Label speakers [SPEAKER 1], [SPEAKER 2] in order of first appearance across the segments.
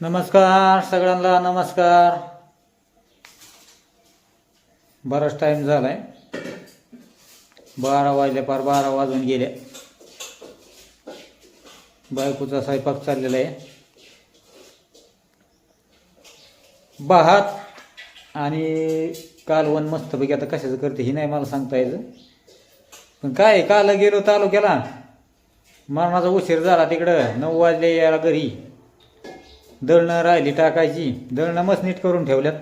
[SPEAKER 1] नमस्कार सगळ्यांना नमस्कार. बराच टाईम झालाय. बारा वाजले पार बारा वाजून गेले. बायकोचा स्वयंपाक चाललेला आहे. भात आणि कालवण मस्तपैकी आता कशाचं करते ही नाही मला सांगता येतं पण काय काल गेलो तालुक्याला. मरणाचा उशीर झाला तिकडं. नऊ वाजले यायला घरी. दळणं राहिली टाकायची. दळणं मस्त नीट करून ठेवल्यात.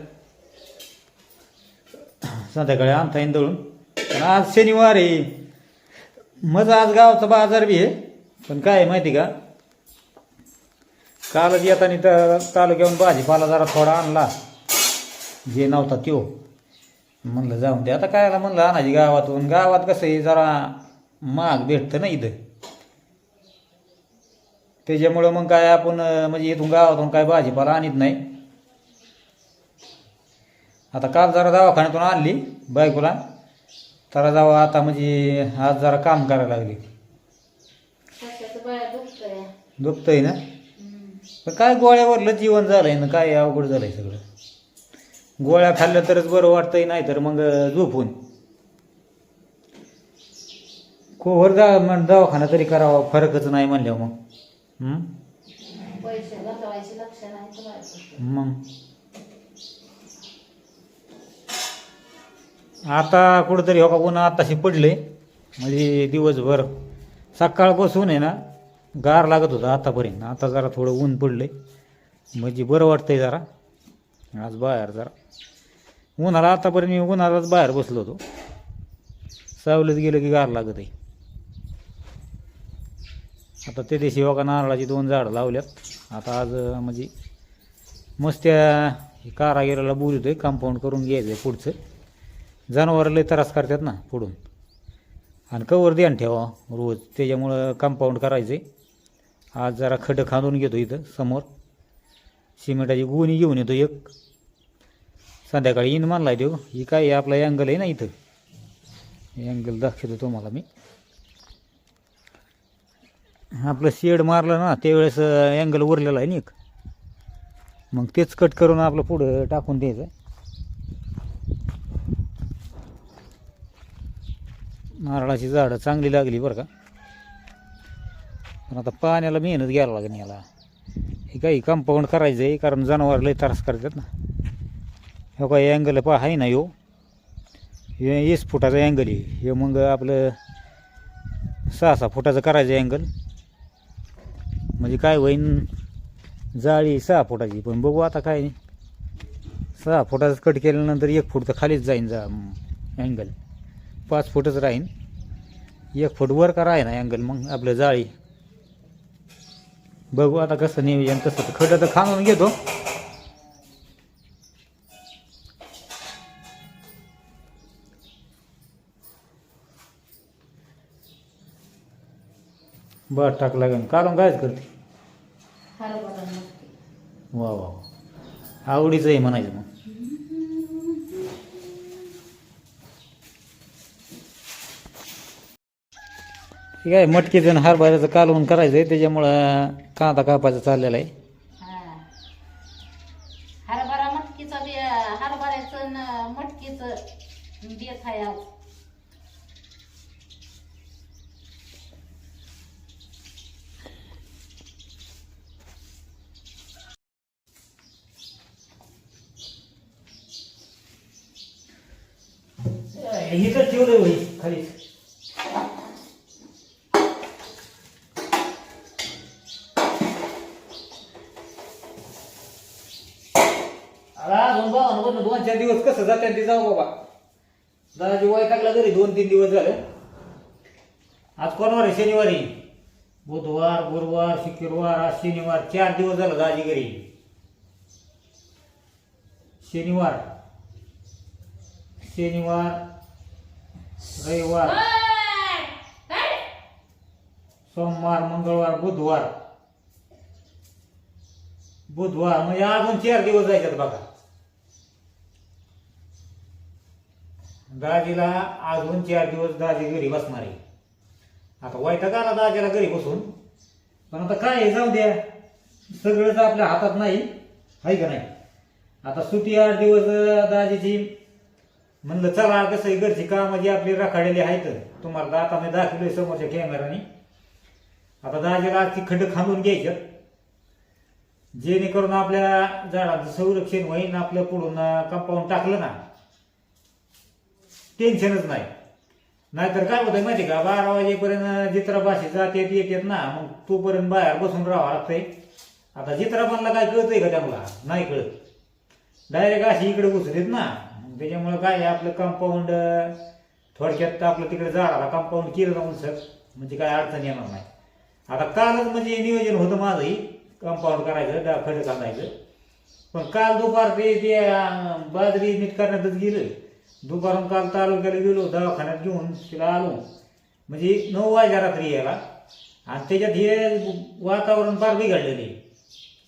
[SPEAKER 1] संध्याकाळी आणता येईन दळून. पण आज शनिवार आहे. मग आज गावचा बाजार बी आहे. पण काय आहे माहिती का? कालच येताना तर तालुक्याहून भाजीपाला जरा थोडा आणला. जे नव्हता त्यो. म्हणलं जाऊन दे. आता काय म्हणलं आणायची गावातून. गावात कसं आहे? जरा महाग भेटतं ना इथं. त्याच्यामुळं मग काय आपण म्हणजे इथून गावातून काय भाजीपाला आणत नाही. आता काल जरा दवाखान्यातून आणली बायकोला. तर जावा आता म्हणजे आज जरा काम करायला लागली.
[SPEAKER 2] दुखतंय?
[SPEAKER 1] ना. पण काय गोळ्यावरलं जीवन झालंय ना काय अवघड झालंय सगळं. गोळ्या खाल्ल्या तरच बरं वाटतंय नाही तर मग झोपून. कोवर दवाखाना तरी करावा फरकच नाही म्हणल्यावर मग?
[SPEAKER 2] पैसे घालवायचे लक्ष नाही तर बायकोचं.
[SPEAKER 1] मग? आता कुठंतरी हो का ऊन आताशी पडले म्हणजे दिवसभर सकाळपासून आहे ना गार लागत होता आतापर्यंत. आता जरा थोडं ऊन पडले म्हणजे बरं वाटतंय जरा. आज बाहेर जरा. उन्हाला आतापर्यंत मी उन्हालाच बाहेर बसलो होतो. सावलीत गेलं की गार लागत आहे आता ते देशी बघा नारळाची दोन झाडं लावल्यात. आता आज म्हणजे मस्त त्या हे कारागिराला बोलतोय कंपाऊंड करून घ्यायचं आहे पुढचं. जनावरं त्रास करतात ना पुढून. आणि कवर ध्यान ठेवा रोज त्याच्यामुळं कंपाऊंड करायचं आहे आज जरा खडं खांदून घेतो इथं समोर. सिमेंटाची गोणी घेऊन येतो एक. संध्याकाळी इन मानला देऊ ही काय आपला अँगल आहे ना इथं? अँगल दाखवतो तुम्हाला मी. आपलं शेड मारलं ना त्यावेळेस अँगल उरलेला आहे निक मग तेच कट करून आपलं पुढं टाकून द्यायचं. नारळाची झाडं चांगली लागली बरं का. पण आता पाण्याला मेहनत घ्यायला लागेल याला. हे काही कंपाऊंड करायचं आहे कारण जनावर लय त्रास करतात ना. हे काय अँगल पहा आहे ना यो हे एस फुटाचा अँगल आहे. हे मग आपलं सहा सहा फुटाचं करायचं अँगल म्हणजे काय होईन जाळी सहा फुटाची पण बघू आता काय नाही. सहा फुटाचं कट केल्यानंतर एक फूट तर खालीच जाईन जा अँगल पाच फुटच राहीन. एक फूट वर का राहीन ना अँगल मग आपलं जाळी. बघू आता कसं नियोजन कसं तर खडं तर खाणून घेतो. बर टाक लागेल काढून कायच करते. वा वा वा. आवडीचं आहे म्हणायचं मग ठीक आहे मटकीचं आणि हरभऱ्याचं कालवून करायचं आहे त्याच्यामुळं कांदा कापायचा चाललेला आहे
[SPEAKER 2] हा. हरभरा मटकीचं बी हरभऱ्याचं मटकीचं बेत आहे आज.
[SPEAKER 1] इथं ठेवलं होई खाली. दोन दोन चार दिवस कसं जात्यात ते जाऊ बाबा. दादाजी वाय टाकला घरी दोन तीन दिवस झाले. आज कोणवार आहे? शनिवारी. बुधवार गुरुवार शुक्रवार आज शनिवार. चार दिवस झालं दादाजी घरी. शनिवार. शनिवार. रविवार। सोमवार मंगळवार बुधवार। बुधवार म्हणजे अजून चार दिवस जायच्यात बघा. दाजीला अजून चार दिवस दाजी घरी बसणार आहे. आता वैताग आला दाजीला घरी बसून. पण आता काय जाऊ द्या. सगळंच आपल्या हातात नाही. आहे का नाही? आता सुटी आठ दिवस दाजीची म्हणलं चला कसं आहे, घरची कामं जी आपली राखाडलेली आहेत तुम्हाला आता मी दाखवलोय समोरच्या कॅमेराने. आता दाजीला ती खड्ड खांदून घ्यायचं. जेणेकरून आपल्या झाडांचं संरक्षण होईन आपलं पुढून कंपाऊंड टाकलं ना टेन्शनच नाही. नाहीतर काय होतंय माहिती का बारा वाजेपर्यंत जित्रा भाषे जाते येतात ना मग तोपर्यंत बाहेर बसून राहावं लागतंय. आता जित्राबांना काय कळतंय का त्यामुला नाही कळत. डायरेक्ट अशी इकडे घुसलेत ना त्याच्यामुळे काय आपलं कंपाऊंड थोडक्यात आपलं तिकडे झाडाला कंपाऊंड केलं जाऊन सर. म्हणजे काय अडचण येणार नाही. आता कालच म्हणजे नियोजन होतं माझंही कंपाऊंड करायचं डा खडं घालायचं पण काल दुपार ते ते बाजरी नीट करण्यातच गेलं. दुपारून काल तालुक्याला गेलो दवाखान्यात घेऊन तिला आलो. म्हणजे नऊ वाजल्या रात्री यायला. आणि त्याच्यात हे वातावरण फार बिघडलेलं आहे.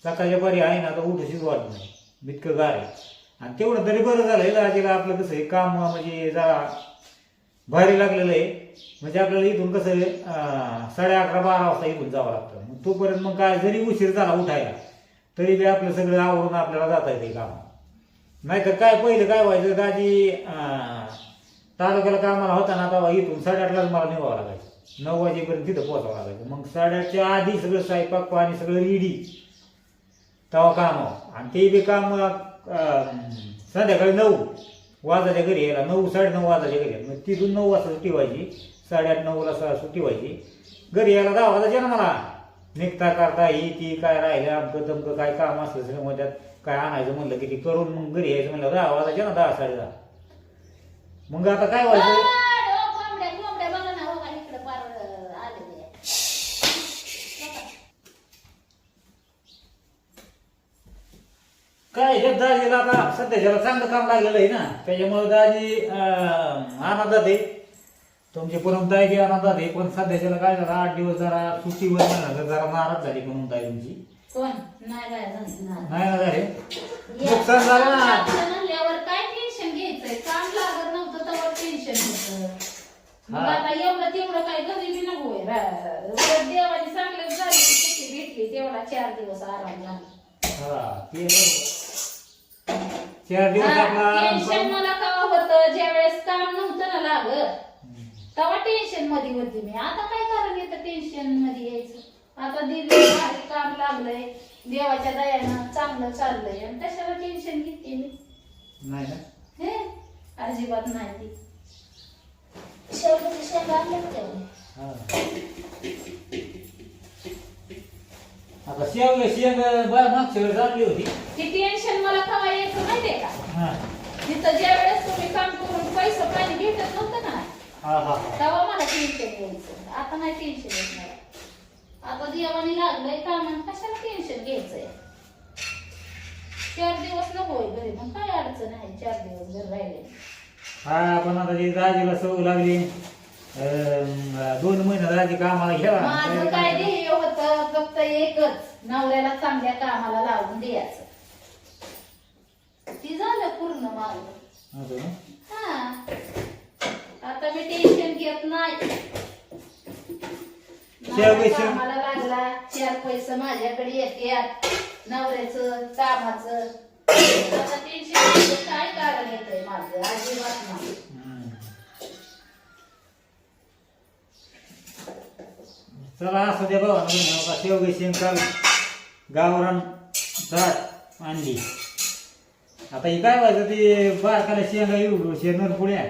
[SPEAKER 1] सकाळच्या बरी आहे ना आता उठूशीच वाटत नाही. इतकं गार आहे. आणि तेवढं तरी बरं झालं. इलाजीला आपलं कसं आहे काम म्हणजे जरा भारी लागलेलं आहे. म्हणजे आपल्याला इथून कसं आहे, साडे अकरा बारा वाजता इथून जावं लागतं. मग तोपर्यंत मग काय जरी उशीर झाला उठायला तरी बी आपलं सगळं आवरून आपल्याला जाता येते काम. नाहीतर काय पहिलं काय व्हायचं दाजी तालुक्याला कामाला होता ना तेव्हा इथून साडेआठलाच मला निघावं लागायचं. नऊ वाजेपर्यंत तिथं पोहोचावं लागायचं. मग साडेआठच्या आधी सगळं स्वयंपाक पाणी सगळं रेडी तेव्हा काम आणि ते बी काम संध्याकाळी नऊ वाजाच्या घरी यायला नऊ साडेनऊ वाजाच्या घरी यायला. मग तिथून नऊ वाजता सुट्टी व्हायची साडेआठ नऊला सहा सुट्टी व्हायची. घरी यायला दहा वाजायचे ना मला. निघता करता ही ती काय राहिलं अमकं तमकं काय काम असलं सगळं मग त्यात काय आणायचं म्हणलं की ते करून मग घरी यायचं म्हणलं दहा वाजायचे ना दहा साडे दहा मग आता काय व्हायचं
[SPEAKER 2] ओ, कोंबड्या कोंबड्या बघा ना हो का इकडे पार अं, आलेले आहे. बघा.
[SPEAKER 1] काय हे दाजीला आता सध्याच्याला चांगलं काम लागलेलं आहे ना त्याच्यामुळे दाजी आनंदात आहे तुमची बी आनंदात आहे पण सध्याच्याला काय झालं आठ दिवस जरा सुट्टीवर म्हणलं जरा नाराज झाली म्हणून ताई तुमची
[SPEAKER 2] कोण नाही बाया झाली, नाही.
[SPEAKER 1] नाही ना झाले नुकसान झालं ना.
[SPEAKER 2] आपलं म्हणल्यावर काय टेन्शन घ्यायचंय काम लागत नव्हतं तेव्हा टेन्शन होतं मग
[SPEAKER 1] हा.
[SPEAKER 2] आता एवढं तेवढं काय घरी बी नको होय. रा- वर देवाने चांगलं झाली की सुट्टी भेटली तेवढा चार दिवस आराम झाला
[SPEAKER 1] हा ते बरोबर. चार दिवस आपला
[SPEAKER 2] टेन्शन मला का होतं ज्या वेळेस काम नव्हतं ना लागत तेव्हा टेन्शनमध्ये होती मी. आता काय कारण येतं टेन्शनमध्ये यायचं? आता दिली काम लागलंय देवाच्या दयानं चांगलं चाललंय आणि कशाला टेन्शन घेते मी?
[SPEAKER 1] नाही ना.
[SPEAKER 2] हे? अजिबात नाही. शेवटी शेंगा मी.
[SPEAKER 1] हा. आता शेव शेंग बा मागच्या वेळेस आणली होती.
[SPEAKER 2] ती टेन्शन मला कवा यायचं माहितीये का?
[SPEAKER 1] हा.
[SPEAKER 2] तिथं ज्या वेळेस तुम्ही काम करून पैसा पाणी भेटत नव्हतं ना
[SPEAKER 1] हा हा हा.
[SPEAKER 2] तेव्हा मला टेन्शन यायचं. आता नाही टेन्शन येत मला. आता देवाने लागलंय कामान कशाला टेन्शन घ्यायचंय? चार दिवस नको होय घरी मग काय अडचण आहे चार दिवस घर राहिले?
[SPEAKER 1] हा पण आता जी दाजीला सवय लागली. अं, दोन महिने दाजी कामाला
[SPEAKER 2] माझं काय
[SPEAKER 1] घ्यावा
[SPEAKER 2] ध्येय होतं फक्त एकच नवऱ्याला चांगल्या कामाला लावून द्यायचं. ती झालं पूर्ण माझं.
[SPEAKER 1] असं ना?
[SPEAKER 2] हा. आता मी टेन्शन घेत नाही. नवरा कामाला लागला चार पैसे माझ्याकडे येतात. नवऱ्याचं कामाचं. आता टेन्शन काय कारण येतंय माझं? अजिबात नाही.
[SPEAKER 1] चला असं दे बाबा नका शेवगे शेंग काल गावरान झाड आणली. आता ही काय व्हायचं ते बारकाला शेंगा येऊ शेंगर पुण्या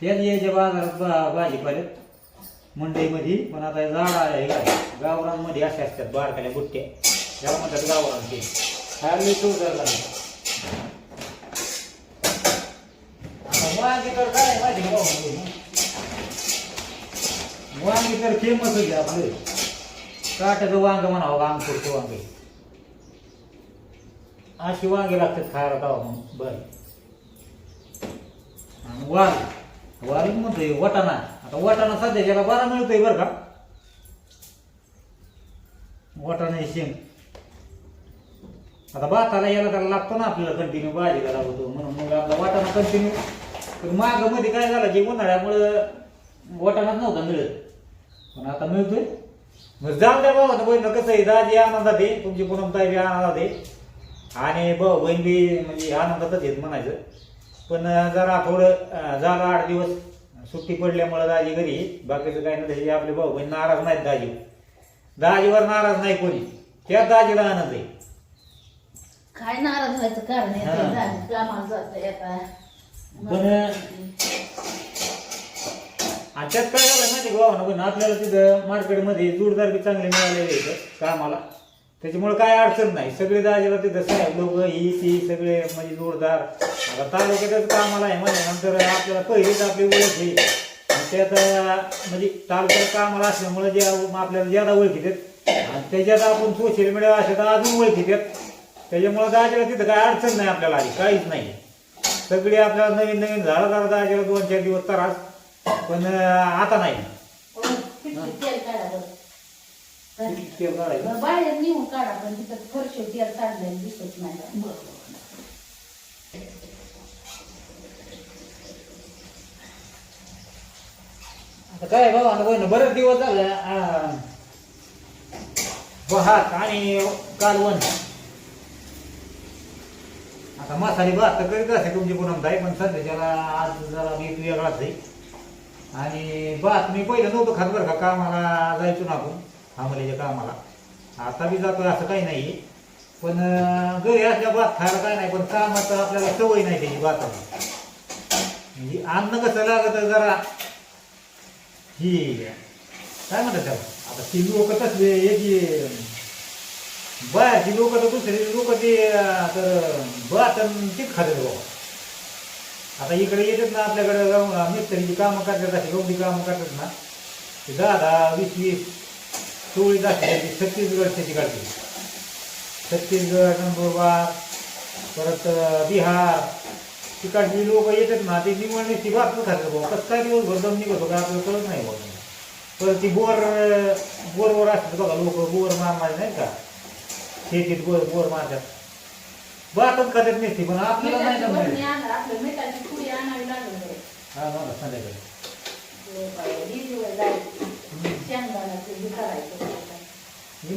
[SPEAKER 1] त्याच यायच्या बाजारात बा भाजीपाल्यात मंडईमध्ये. पण आता हे झाड आहे काय? गावरांमध्ये असे असतात बारकाल्या बुट्ट्या. त्याला म्हणतात गावरान ते. खायला लई झाला आता तर काय माहिती का वांगी तर फेमस आहे आपले. काट्याचं वांग म्हणावं वांग आमचं वांग. अशी वांगे लागतात खायला तवा मग. बर. आणि वाल वाल म्हणतोय वटाणा. आता वटाणा सध्या ज्याला बरा मिळतोय बरं का. वटाणा शेंग. आता भाताला याला त्याला लागतो ना आपल्याला कंटिन्यू भाजीला लागतो म्हणून मग आपला वाटाणा कंटिन्यू पण मागमध्ये काय झालं की उन्हाळ्यामुळं वाटाणाच नव्हता मिळत. पण आता मिळतोय. मग जाऊ द्या भाऊ बहीण कसं आहे दाजी आनंदात आहे तुमची पूनमताई बी आनंदात आहे. आणि भाऊ बहीण बी म्हणजे आनंदातच आहेत म्हणायचं. पण जरा थोडं झालं आठ दिवस सुट्टी पडल्यामुळे दाजी घरी. बाकीचं काही नाही त्याची आपले भाऊ बहीण नाराज नाहीत दाजी. दाजीवर नाराज नाही कोणी. त्या दाजीला आनंद आहे.
[SPEAKER 2] काय नाराज व्हायचं कारण आता.
[SPEAKER 1] पण त्यात काय झालं माहिती भाऊ पण आपल्याला तिथं मार्केटमध्ये जोडदार बी चांगले मिळालेले इथं कामाला. त्याच्यामुळे काय अडचण नाही. सगळे दाजीला तिथं साहेब लोक ही ती सगळे म्हणजे जोडदार आता तालुक्यातच कामाला आहे म्हणजे आपल्याला पहिलीच आपली ओळख आहे. आणि त्यात म्हणजे तालुक्यात कामाला असल्यामुळे जे आपल्याला ज्यादा ओळखीत आणि त्याच्यात आपण सोशल मीडिया असे तर अजून ओळखीत त्याच्यामुळे दाजीला तिथं काय अडचण नाही आपल्याला आधी काहीच नाही. सगळे आपल्याला नवीन नवीन झालं झालं दाजीला दोन चार दिवस त्रास. पण आता नाही.
[SPEAKER 2] तेल
[SPEAKER 1] काढायचं.
[SPEAKER 2] बाहेर नेऊन काढा पण तिथं फरशी तेल काढलेलं दिसत नाही.
[SPEAKER 1] आता काय बाबा आता बहिण बरेच दिवस झाले अं, भात आणि कालवण आता मसाले भात तर करीत असे तुमची पुनमताई पण सध्याच्याला आज जरा मी वेगळाच आहे. आणि बस मी पहिलं नव्हतं खात बरं का कामाला जायचो ना आपण आमलेच्या कामाला. आता बी जातो असं काही नाही. पण घरी असल्या भात खायला काय नाही पण कामात आपल्याला सवय नाही त्याची भाताची. म्हणजे अन्न कसं लागत जरा ही काय म्हणतात त्याला? आता ती लोक तसले याची बाहेरची लोक तर दुसरी लोक ते तर भात आणि तीच खातात बाबा. आता इकडे येतात ना आपल्याकडे जाऊन मिस्त्रीची कामं करतात असे गवडी कामं करतात ना. ते दहा दहा वीस वीस चोळी छत्तीसगड शेती काढते छत्तीसगड नंदुरबार परत बिहार तिकडची लोक येतात ना ते निवड ती भात खातात बाबा कसं काय दिवस भर निघतो का आपल्याला कळत नाही बाबा परत ती बोर बोरवर असतात बघा लोक बोर मारणार नाही का? शेतीत बोर बोर मारतात. भातच खातात नसते पण आपल्याला नाही जमणार.
[SPEAKER 2] लागेल बरं.
[SPEAKER 1] हा मला संध्याकाळी
[SPEAKER 2] हे ही दिवस जायची. हे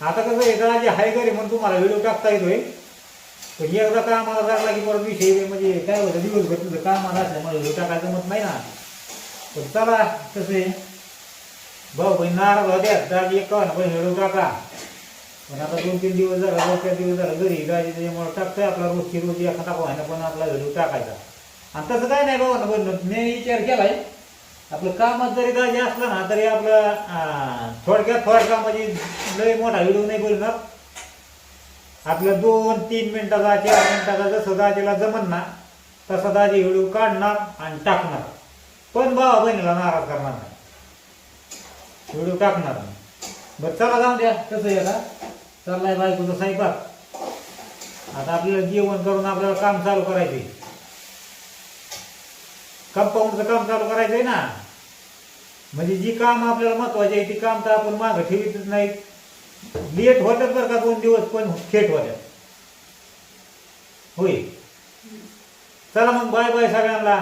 [SPEAKER 2] आता.
[SPEAKER 1] कसं आहे का जे हाय घरी म्हणून तुम्हाला व्हिडिओ टाकता येतोय पण एकदा कामाला लागला की परत विषय म्हणजे काय होतं दिवसभर तुझं कामाला असल्यामुळे व्हिडिओ टाकायचं मत नाही ना पण चला कसे आहे भाऊ बहीण नाराज होत्या दाजी एक कवा पण व्हिडिओ टाका. पण आता दोन तीन दिवस झाला दोन चार दिवस झाला घरी गाडी त्याच्यामुळे टाकतोय आपला रोजची रोज एखादा व्हायना पण आपला व्हिडिओ टाकायचा. आणि तसं काय नाही बाबा पण मी विचार केलाय आपलं कामात जरी दाजी असलं ना तरी आपलं थोडक्यात थोडक्या म्हणजे लय मोठा व्हिडिओ नाही बोलणार. आपलं दोन तीन मिनिटाचा चार मिनिटाचा जसं दाजीला जमन ना तसा दाजी व्हिडिओ काढणार आणि टाकणार. पण भावा बहिणीला नाराज करणार नाही. व्हिडिओ टाकणार नाही. बरं चला जाऊ द्या. कसं याला चाललाय चाललाय बायकोचा स्वयंपाक. आता आपल्याला जेवण करून आपल्याला काम चालू करायचंय. कंपाऊंडचं काम चालू करायचंय ना. म्हणजे जी काम आपल्याला महत्वाची आहे ती काम तर आपण मागं ठेवीतच नाही लेट होतात बरं का दोन दिवस पण थेट होत्यात होय? चला मग बाय बाय सगळ्यांना.